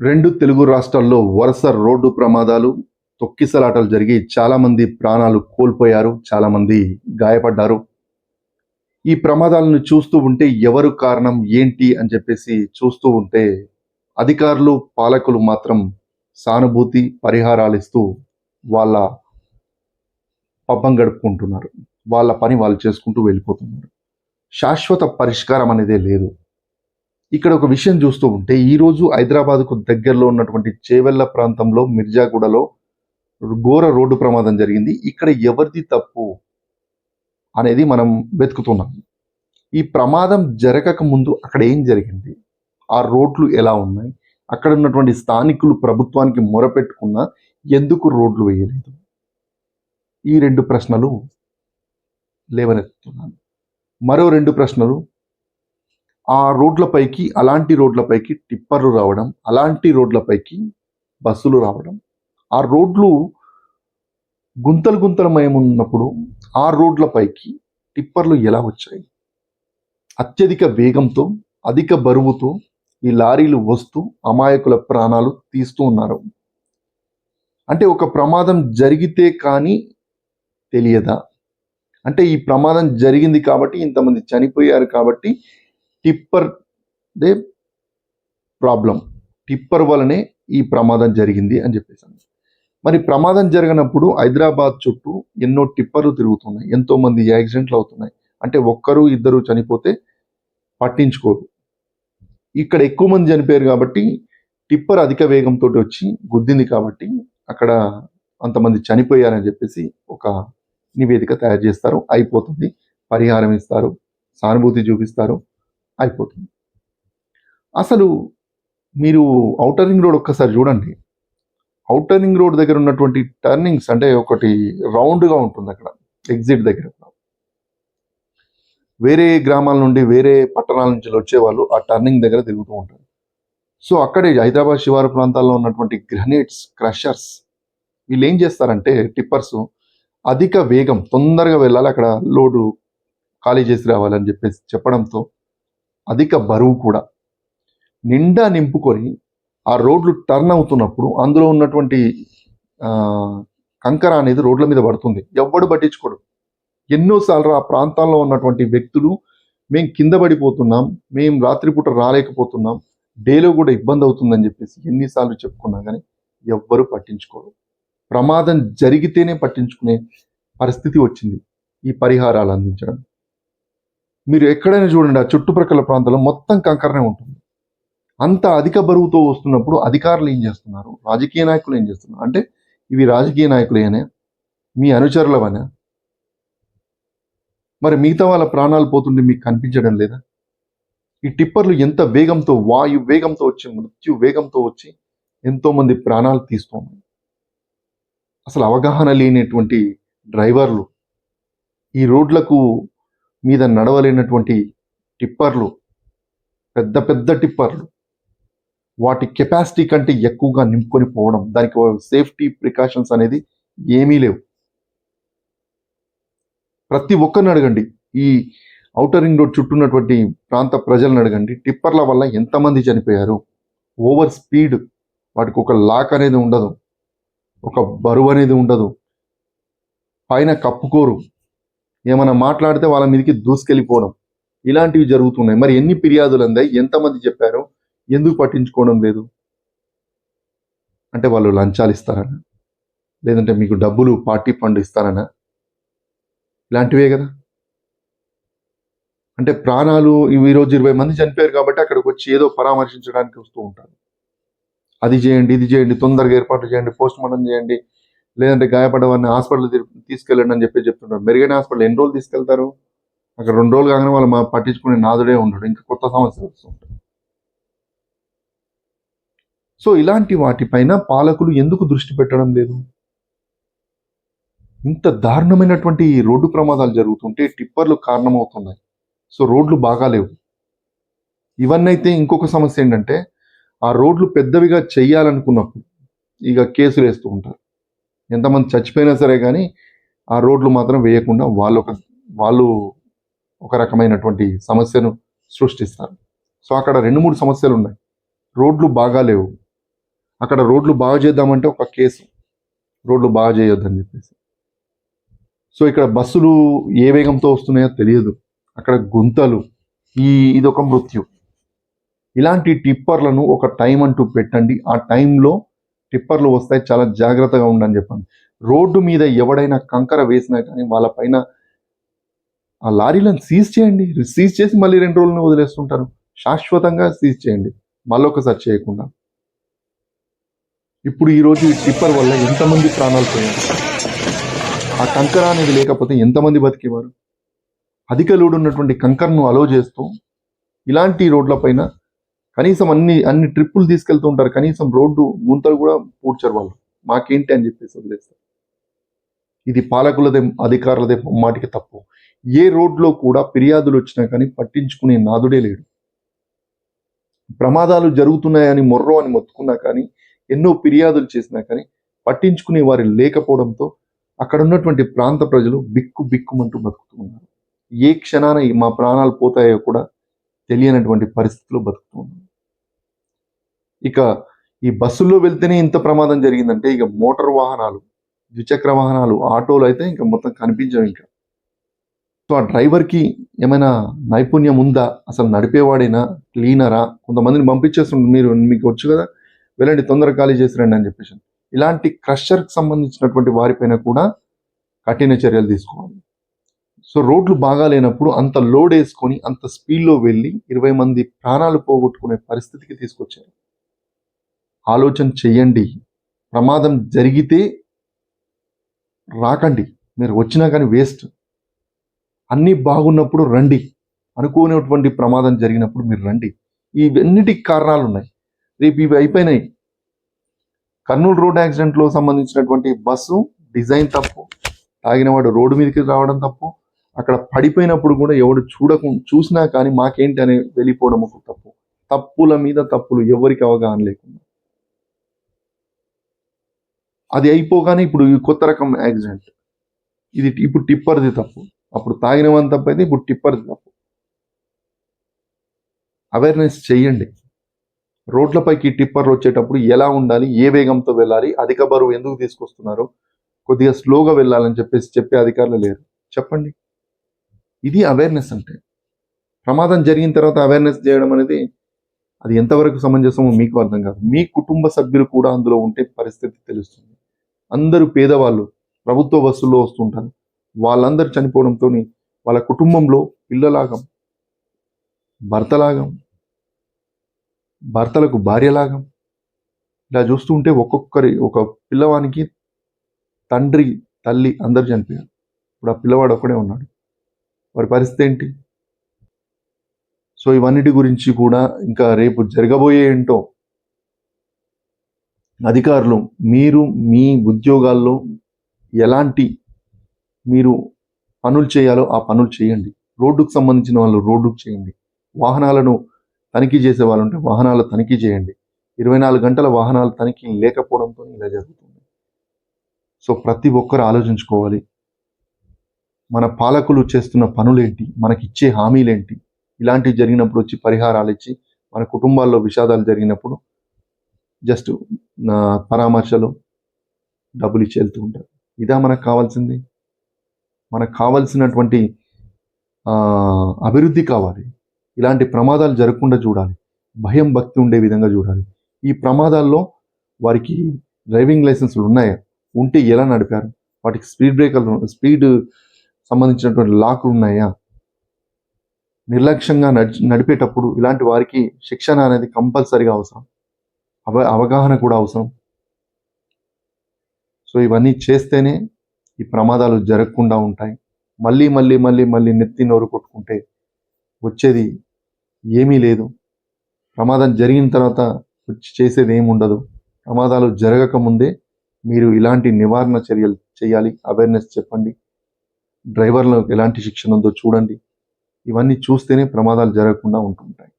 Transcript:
రెండు తెలుగు రాష్ట్రాల్లో వరుస రోడ్డు ప్రమాదాలు తొక్కిసలాటలు జరిగి చాలామంది ప్రాణాలు కోల్పోయారు చాలామంది గాయపడ్డారు. ఈ ప్రమాదాలను చూస్తూ ఉంటే ఎవరు కారణం ఏంటి అని చెప్పేసి చూస్తూ ఉంటే అధికారులు పాలకులు మాత్రం సానుభూతి పరిహారాలు ఇస్తూ వాళ్ళ పబ్బం గడుపుకుంటున్నారు. వాళ్ళ పని వాళ్ళు చేసుకుంటూ వెళ్ళిపోతున్నారు. శాశ్వత పరిష్కారం అనేదే లేదు. ఇక్కడ ఒక విషయం చూస్తూ ఉంటే ఈరోజు హైదరాబాద్కు దగ్గరలో ఉన్నటువంటి చేవెళ్ళ ప్రాంతంలో మిర్జాగూడలో ఘోర రోడ్డు ప్రమాదం జరిగింది. ఇక్కడ ఎవరిది తప్పు అనేది మనం వెతుకుతున్నాం. ఈ ప్రమాదం జరగక ముందు అక్కడ ఏం జరిగింది? ఆ రోడ్లు ఎలా ఉన్నాయి? అక్కడ ఉన్నటువంటి స్థానికులు ప్రభుత్వానికి మొరపెట్టుకున్నా ఎందుకు రోడ్లు వేయలేదు? ఈ రెండు ప్రశ్నలు లేవనెత్తుతున్నాను. మరో రెండు ప్రశ్నలు ఆ రోడ్లపైకి అలాంటి రోడ్లపైకి టిప్పర్లు రావడం అలాంటి రోడ్లపైకి బస్సులు రావడం ఆ రోడ్లు గుంతలు గుంతలమయం ఉన్నప్పుడు ఆ రోడ్లపైకి టిప్పర్లు ఎలా వచ్చాయి? అత్యధిక వేగంతో అధిక బరువుతో ఈ లారీలు వస్తూ అమాయకుల ప్రాణాలు తీస్తూ ఉన్నారు. అంటే ఒక ప్రమాదం జరిగితే కానీ తెలియదా? అంటే ఈ ప్రమాదం జరిగింది కాబట్టి ఇంతమంది చనిపోయారు కాబట్టి టిప్పర్ దే ప్రాబ్లం. టిప్పర్ వలనే ఈ ప్రమాదం జరిగింది అని చెప్పేసాను. మరి ప్రమాదం జరిగినప్పుడు హైదరాబాద్ చుట్టూ ఎన్నో టిప్పర్లు తిరుగుతున్నాయి. ఎంతో మంది యాక్సిడెంట్లు అవుతున్నాయి. అంటే ఒక్కరు ఇద్దరు చనిపోతే పట్టించుకోరు. ఇక్కడ ఎక్కువ మంది చనిపోయారు కాబట్టి టిప్పర్ అధిక వేగంతో వచ్చి గుద్దింది కాబట్టి అక్కడ అంతమంది చనిపోయారని చెప్పేసి ఒక నివేదిక తయారు చేస్తారు. అయిపోతుంది. పరిహారం ఇస్తారు. సానుభూతి చూపిస్తారు. అయిపోతుంది. అసలు మీరు ఔటర్ రింగ్ రోడ్ ఒక్కసారి చూడండి. ఔటర్ రింగ్ రోడ్ దగ్గర ఉన్నటువంటి టర్నింగ్స్ అంటే ఒకటి రౌండ్గా ఉంటుంది అక్కడ ఎగ్జిట్ దగ్గర. వేరే గ్రామాల నుండి వేరే పట్టణాల నుంచి వచ్చేవాళ్ళు ఆ టర్నింగ్ దగ్గర తిరుగుతూ ఉంటారు. సో అక్కడే హైదరాబాద్ శివారు ప్రాంతాల్లో ఉన్నటువంటి గ్రనేట్స్ క్రషర్స్ వీళ్ళు ఏం చేస్తారంటే టిప్పర్స్ అధిక వేగం తొందరగా వెళ్ళాలి అక్కడ లోడు ఖాళీ చేసి రావాలని చెప్పేసి చెప్పడంతో అధిక బరువు కూడా. నిండా నింపుకొని ఆ రోడ్లు టర్న్ అవుతున్నప్పుడు అందులో ఉన్నటువంటి కంకర అనేది రోడ్ల మీద పడుతుంది. ఎవ్వడు పట్టించుకోడు. ఎన్నోసార్లు ఆ ప్రాంతాల్లో ఉన్నటువంటి వ్యక్తులు మేము కింద పడిపోతున్నాం మేము రాత్రిపూట రాలేకపోతున్నాం డేలో కూడా ఇబ్బంది అవుతుందని చెప్పేసి ఎన్నిసార్లు చెప్పుకున్నా కానీ ఎవ్వరు పట్టించుకోరు. ప్రమాదం జరిగితేనే పట్టించుకునే పరిస్థితి వచ్చింది ఈ పరిహారాలు అందించడం. మీరు ఎక్కడైనా చూడండి ఆ చుట్టుప్రక్కల ప్రాంతంలో మొత్తం కంకరనే ఉంటుంది. అంత అధిక బరువుతో వస్తున్నప్పుడు అధికారులు ఏం చేస్తున్నారు? రాజకీయ నాయకులు ఏం చేస్తున్నారు? అంటే ఇవి రాజకీయ నాయకులేనే? మీ అనుచరులవనా? మరి మిగతా వాళ్ళ ప్రాణాలు పోతుంటే మీకు కనిపించడం లేదా? ఈ టిప్పర్లు ఎంత వేగంతో వాయు వేగంతో వచ్చి మృత్యు వేగంతో వచ్చి ఎంతోమంది ప్రాణాలు తీస్తున్నాయి. అసలు అవగాహన లేనటువంటి డ్రైవర్లు ఈ రోడ్లకు మీద నడవలేనటువంటి టిప్పర్లు పెద్ద పెద్ద టిప్పర్లు వాటి కెపాసిటీ కంటే ఎక్కువగా నింపుకొని పోవడం దానికి సేఫ్టీ ప్రికాషన్స్ అనేది ఏమీ లేవు. ప్రతి ఒక్కరిని అడగండి. ఈ ఔటర్ రింగ్ రోడ్ చుట్టూ ఉన్నటువంటి ప్రాంత ప్రజలను అడగండి. టిప్పర్ల వల్ల ఎంతమంది చనిపోయారు? ఓవర్ స్పీడ్ వాటికి ఒక లాక్ అనేది ఉండదు. ఒక బరువు అనేది ఉండదు. పైన కప్పుకోరు. ఏమైనా మాట్లాడితే వాళ్ళ మీదకి దూసుకెళ్ళిపోవడం. ఇలాంటివి జరుగుతున్నాయి. మరి ఎన్ని ఫిర్యాదులు అందాయి ఎంతమంది చెప్పారు? ఎందుకు పట్టించుకోవడం లేదు? అంటే వాళ్ళు లంచాలు ఇస్తారనా? లేదంటే మీకు డబ్బులు పార్టీ ఫండ్ ఇస్తారనా? ఇలాంటివే కదా? అంటే ప్రాణాలు ఈరోజు ఇరవై మంది చనిపోయారు కాబట్టి అక్కడికి వచ్చి ఏదో పరామర్శించడానికి వస్తూ ఉంటారు. అది చేయండి ఇది చేయండి తొందరగా ఏర్పాటు చేయండి పోస్ట్ మార్టం చేయండి లేదంటే గాయపడ్డవారిని హాస్పిటల్ తీసుకెళ్ళండి అని చెప్పి చెప్తుంటారు. మెరుగైన హాస్పిటల్ ఎన్ని రోజులు తీసుకెళ్తారు? అక్కడ రెండు రోజులు కాగానే వాళ్ళు మా పట్టించుకునే నాదుడే ఉండడు. ఇంకా కొత్త సమస్యలు వస్తుంటాయి సో ఇలాంటి వాటిపైన పాలకులు ఎందుకు దృష్టి పెట్టడం లేదు? ఇంత దారుణమైనటువంటి రోడ్డు ప్రమాదాలు జరుగుతుంటే టిప్పర్లు కారణమవుతున్నాయి. సో రోడ్లు బాగాలేవు ఇవన్నైతే ఇంకొక సమస్య ఏంటంటే ఆ రోడ్లు పెద్దవిగా చెయ్యాలనుకున్నప్పుడు ఇక కేసులు వేస్తూ ఉంటారు. ఎంతమంది చచ్చిపోయినా సరే కానీ ఆ రోడ్లు మాత్రం వేయకుండా వాళ్ళు ఒక వాళ్ళు ఒక రకమైనటువంటి సమస్యను సృష్టిస్తారు. సో అక్కడ రెండు మూడు సమస్యలు ఉన్నాయి. రోడ్లు బాగా లేవు. అక్కడ రోడ్లు బాగా చేద్దామంటే ఒక కేసు. రోడ్లు బాగా చేయొద్దని చెప్పేసి. సో ఇక్కడ బస్సులు ఏ వేగంతో వస్తున్నాయో తెలియదు. అక్కడ గుంతలు. ఈ ఇదొక మృత్యు. ఇలాంటి టిప్పర్లను ఒక టైం అంటూ పెట్టండి. ఆ టైంలో టిప్పర్లు వస్తాయి చాలా జాగ్రత్తగా ఉండని చెప్పండి. రోడ్డు మీద ఎవడైనా కంకర వేసినా కానీ వాళ్ళ పైన ఆ లారీలను సీజ్ చేయండి. సీజ్ చేసి మళ్ళీ రెండు రోజులను వదిలేస్తుంటారు. శాశ్వతంగా సీజ్ చేయండి. మళ్ళొకసారి చేయకుండా. ఇప్పుడు ఈరోజు ఈ టిప్పర్ వల్ల ఎంతమంది ప్రాణాలు పోయారు? ఆ కంకర అనేది లేకపోతే ఎంతమంది బతికేవారు? అధిక లోడ్ ఉన్నటువంటి కంకర్ను అలో చేస్తూ ఇలాంటి రోడ్లపైన కనీసం అన్ని అన్ని ట్రిప్పులు తీసుకెళ్తూ ఉంటారు. కనీసం రోడ్డు గుంతలు కూడా పూడ్చారు వాళ్ళు. మాకేంటి అని చెప్పేసి వదిలేస్తారు. ఇది పాలకులదే అధికారులదే మాటికి తప్పు. ఏ రోడ్లో కూడా ఫిర్యాదులు వచ్చినా కానీ పట్టించుకునే నాదుడే లేడు. ప్రమాదాలు జరుగుతున్నాయని మొర్రో అని మొత్తుకున్నా కానీ ఎన్నో ఫిర్యాదులు చేసినా కానీ పట్టించుకునే వారు లేకపోవడంతో అక్కడ ఉన్నటువంటి ప్రాంత ప్రజలు బిక్కు బిక్కుమంటూ బతుకుతున్నారు ఏ క్షణాన మా ప్రాణాలు పోతాయో కూడా తెలియనటువంటి పరిస్థితుల్లో బతుకుతున్నారు ఇక ఈ బస్సుల్లో వెళ్తేనే ఇంత ప్రమాదం జరిగిందంటే ఇక మోటార్ వాహనాలు ద్విచక్ర వాహనాలు ఆటోలు అయితే ఇంకా మొత్తం కనిపించవు ఇంకా. సో ఆ డ్రైవర్కి ఏమైనా నైపుణ్యం ఉందా? అసలు నడిపేవాడైనా? క్లీనరా? కొంతమందిని పంపించేస్తుండ్రు మీరు మీకు వచ్చు కదా? వెళ్ళండి తొందరగా ఖాళీ చేసి రండి అని చెప్పేసి. ఇలాంటి క్రషర్కి సంబంధించినటువంటి వారిపైన కూడా కఠిన చర్యలు తీసుకోవాలి. సో రోడ్లు బాగా లేనప్పుడు అంత లోడ్ వేసుకొని అంత స్పీడ్లో వెళ్ళి ఇరవై మంది ప్రాణాలు పోగొట్టుకునే పరిస్థితికి తీసుకొచ్చారు. ఆలోచన చెయ్యండి. ప్రమాదం జరిగితే రాకండి. మీరు వచ్చినా కానీ వేస్ట్. అన్నీ బాగున్నప్పుడు రండి. అనుకోనటువంటి ప్రమాదం జరిగినప్పుడు మీరు రండి. ఇవన్నిటికి కారణాలు ఉన్నాయి రేపు ఇవి అయిపోయినాయి. కర్నూలు రోడ్ యాక్సిడెంట్లో సంబంధించినటువంటి బస్సు డిజైన్ తప్పు. తాగినవాడు రోడ్డు మీదకి రావడం తప్పు. అక్కడ పడిపోయినప్పుడు కూడా ఎవడు చూడకుండా చూసినా కానీ మాకేంటి అని వెళ్ళిపోవడం ఒక తప్పు. తప్పుల మీద తప్పులు ఎవరికి అవగాహన లేకుండా. అది అయిపోగానే ఇప్పుడు కొత్త రకం యాక్సిడెంట్ ఇది ఇప్పుడు టిప్పర్ది తప్పు. అప్పుడు తాగినవని తప్పు అయితే ఇప్పుడు టిప్పర్ది తప్పు. అవేర్నెస్ చేయండి. రోడ్లపైకి టిప్పర్లు వచ్చేటప్పుడు ఎలా ఉండాలి ఏ వేగంతో వెళ్ళాలి అధిక బరువు ఎందుకు తీసుకొస్తున్నారు కొద్దిగా స్లోగా వెళ్ళాలని చెప్పేసి చెప్పే అధికారులు లేరు. చెప్పండి. ఇది అవేర్నెస్ అంటే. ప్రమాదం జరిగిన తర్వాత అవేర్నెస్ చేయడం అనేది అది ఎంతవరకు సమంజసమో మీకు అర్థం కాదు. మీ కుటుంబ సభ్యులు కూడా అందులో ఉంటే పరిస్థితి తెలుస్తుంది. అందరూ పేదవాళ్ళు ప్రభుత్వ బస్సుల్లో వస్తుంటారు. వాళ్ళందరూ చనిపోవడంతో వాళ్ళ కుటుంబంలో పిల్లలాగం భర్తలాగం భర్తలకు భార్యలాగం ఇలా చూస్తూ ఉంటే ఒక్కొక్కరి ఒక పిల్లవానికి తండ్రి తల్లి అందరు చనిపోయారు. ఇప్పుడు ఆ పిల్లవాడు ఒక్కడే ఉన్నాడు. వారి పరిస్థితి ఏంటి? సో ఇవన్నిటి గురించి కూడా ఇంకా రేపు జరగబోయే ఏంటో అధికారులు మీరు మీ ఉద్యోగాల్లో ఎలాంటి మీరు పనులు చేయాలో ఆ పనులు చేయండి. రోడ్డుకు సంబంధించిన వాళ్ళు రోడ్డుకు చేయండి. వాహనాలను తనిఖీ చేసే వాళ్ళు ఉంటే వాహనాలు తనిఖీ చేయండి. ఇరవై నాలుగు గంటల వాహనాలు తనిఖీ లేకపోవడంతో ఇలా జరుగుతుంది. సో ప్రతి ఒక్కరు ఆలోచించుకోవాలి. మన పాలకులు చేస్తున్న పనులేంటి? మనకిచ్చే హామీలేంటి? ఇలాంటివి జరిగినప్పుడు వచ్చి పరిహారాలు ఇచ్చి మన కుటుంబాల్లో విషాదాలు జరిగినప్పుడు జస్ట్ పరామర్శలు డబ్బులు ఇచ్చి వెళ్తూ ఉంటారు. ఇదా మనకు కావాల్సింది. మనకు కావాల్సినటువంటి అభివృద్ధి కావాలి. ఇలాంటి ప్రమాదాలు జరగకుండా చూడాలి. భయం భక్తి ఉండే విధంగా చూడాలి. ఈ ప్రమాదాల్లో వారికి డ్రైవింగ్ లైసెన్స్లు ఉన్నాయా? ఉంటే ఎలా నడిపారు? వాటికి స్పీడ్ బ్రేకర్లు స్పీడ్ సంబంధించినటువంటి లాక్లు ఉన్నాయా? నిర్లక్ష్యంగా నడిచి నడిపేటప్పుడు ఇలాంటి వారికి శిక్షణ అనేది కంపల్సరీగా అవసరం. అవ అవగాహన కూడా అవసరం. సో ఇవన్నీ చేస్తేనే ఈ ప్రమాదాలు జరగకుండా ఉంటాయి. మళ్ళీ మళ్ళీ మళ్ళీ మళ్ళీ నెత్తి నోరు కొట్టుకుంటే వచ్చేది ఏమీ లేదు. ప్రమాదం జరిగిన తర్వాత వచ్చి చేసేది ఏమి ఉండదు. ప్రమాదాలు జరగక ముందే మీరు ఇలాంటి నివారణ చర్యలు చేయాలి. అవేర్నెస్ చెప్పండి. డ్రైవర్లకు ఎలాంటి శిక్షణ ఉందో చూడండి. ఇవన్నీ చూస్తేనే ప్రమాదాలు జరగకుండా ఉంటుంటాయి.